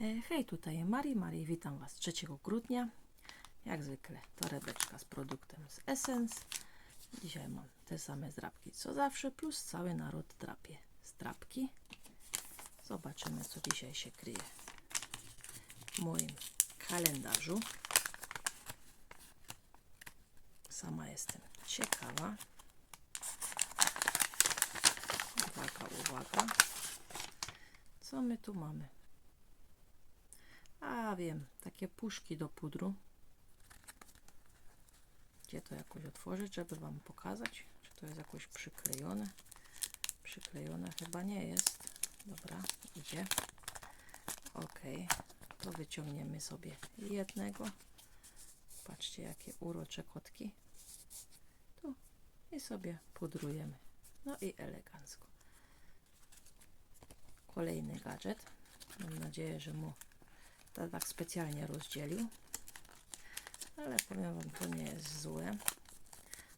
E, Hej, tutaj Mari. Mari, witam Was 3 grudnia. Jak zwykle torebeczka z produktem z Essence. Dzisiaj mam te same zdrapki co zawsze, plus cały naród drapie zdrapki. Zobaczymy, co dzisiaj się kryje w moim kalendarzu. Sama jestem ciekawa. Uwaga, uwaga. Co my tu mamy? A wiem, takie puszki do pudru. Gdzie to jakoś otworzyć, żeby Wam pokazać? Czy to jest jakoś przyklejone? Przyklejone chyba nie jest. Dobra, idzie. Ok, to wyciągniemy sobie jednego. Patrzcie, jakie urocze kotki. Tu i sobie pudrujemy. No i elegancko. Kolejny gadżet. Mam nadzieję, że mu to tak specjalnie rozdzielił. Ale powiem Wam, to nie jest złe.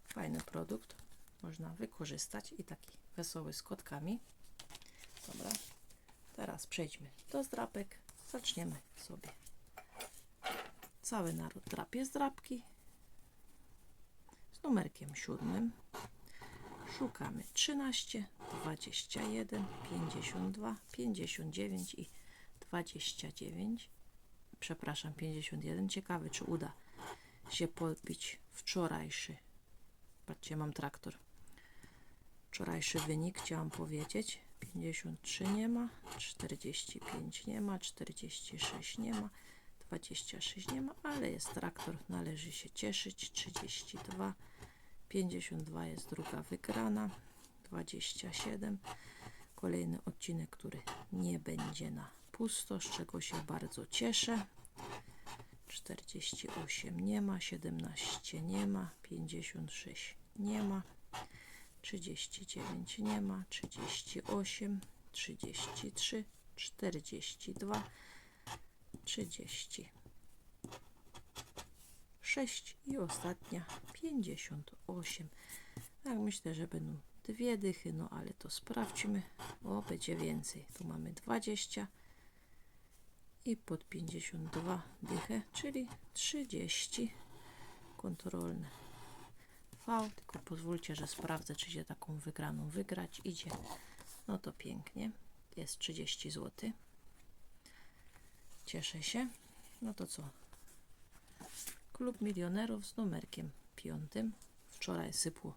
Fajny produkt. Można wykorzystać i taki wesoły z kotkami. Dobra. Teraz przejdźmy do zdrapek. Zaczniemy sobie. Cały naród drapie zdrapki. Z numerkiem siódmym. Szukamy 13, 21, 52, 59 i 29. Przepraszam, 51. Ciekawy, czy uda się podbić wczorajszy. Patrzcie, mam traktor. Wczorajszy wynik chciałam powiedzieć. 53 nie ma, 45 nie ma, 46 nie ma, 26 nie ma, ale jest traktor, należy się cieszyć. 32, 52 jest druga wygrana, 27. Kolejny odcinek, który nie będzie na pusto, z czego się bardzo cieszę. 48 nie ma, 17 nie ma, 56 nie ma, 39 nie ma, 38, 33, 42, 36 i ostatnia 58. Tak myślę, że będą dwie dychy, no ale to sprawdźmy. O, będzie więcej. Tu mamy 20 i pod 52 dychę, czyli 30 kontrolne V, tylko pozwólcie, że sprawdzę, czy się taką wygraną wygrać. Idzie, no to pięknie, jest 30 zł. Cieszę się. No to co? Klub milionerów z numerkiem piątym. Wczoraj sypło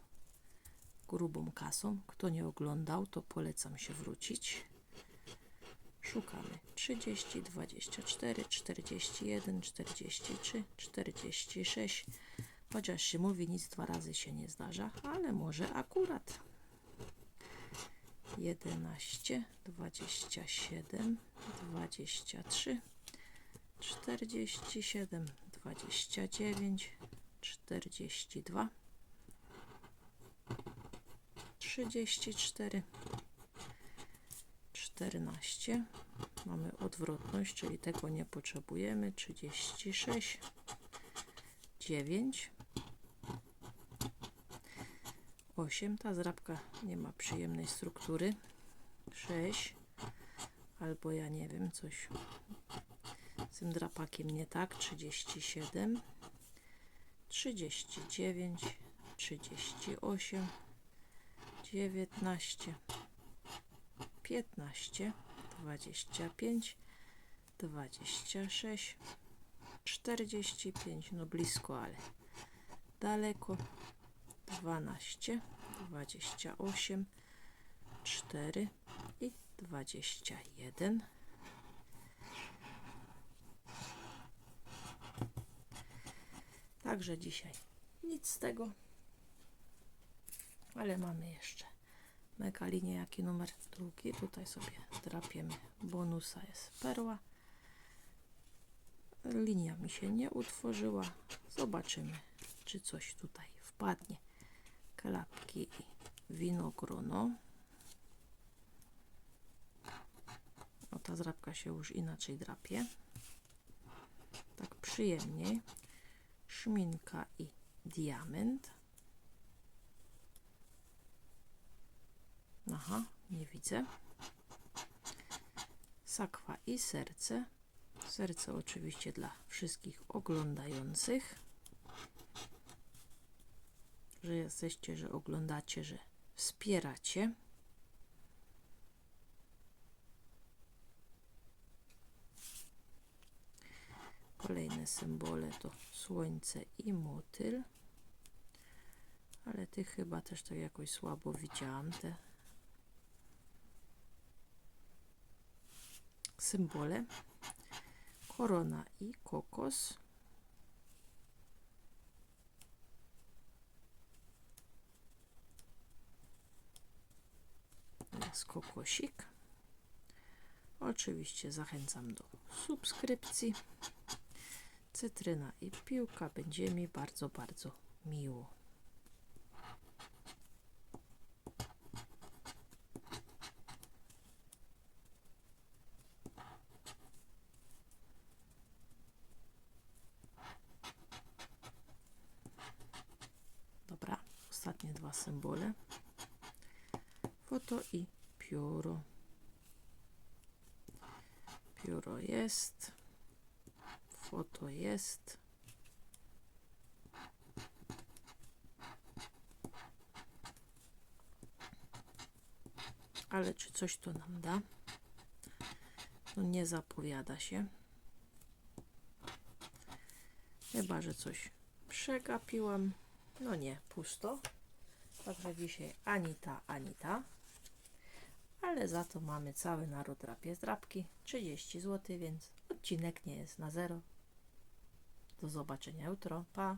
grubą kasą. Kto nie oglądał, to polecam się wrócić. Szukamy 30, 24, 41, 43, 46. Chociaż się mówi, nic dwa razy się nie zdarza, ale może akurat. 11, 27, 23, 47, 29, 42, 34, 14. Mamy odwrotność, czyli tego nie potrzebujemy. 36, 9, 8. Ta zrabka nie ma przyjemnej struktury. 6, albo ja nie wiem, coś z tym drapakiem nie tak. 37, 39, 38, 19, 15, 25, 26, 45, no blisko, ale daleko, 12, 28, 4 i 21. Także dzisiaj nic z tego, ale mamy jeszcze mega linię, jaki numer drugi. Tutaj sobie drapiemy. Bonusa jest perła. Linia mi się nie utworzyła. Zobaczymy, czy coś tutaj wpadnie. Klapki i winogrono. O, ta zrabka się już inaczej drapie. Tak przyjemniej. Szminka i diament. Aha, nie widzę. Sakwa i serce. Serce oczywiście dla wszystkich oglądających. Że jesteście, że oglądacie, że wspieracie. Kolejne symbole to słońce i motyl. Ale tych chyba też tak jakoś słabo widziałam te symbole. Korona i kokos. Jest kokosik. Oczywiście zachęcam do subskrypcji. Cytryna i piłka będzie mi bardzo, bardzo miło. Dobra, ostatnie dwa symbole. Foto i pióro. Pióro jest. Foto jest. Ale czy coś to nam da? No nie zapowiada się. Chyba, że coś przegapiłam. No nie, pusto. Także dzisiaj ani ta, ani ta. Ale za to mamy cały naród drapie zdrapki. 30 zł, więc odcinek nie jest na zero. Do zobaczenia jutro. Pa!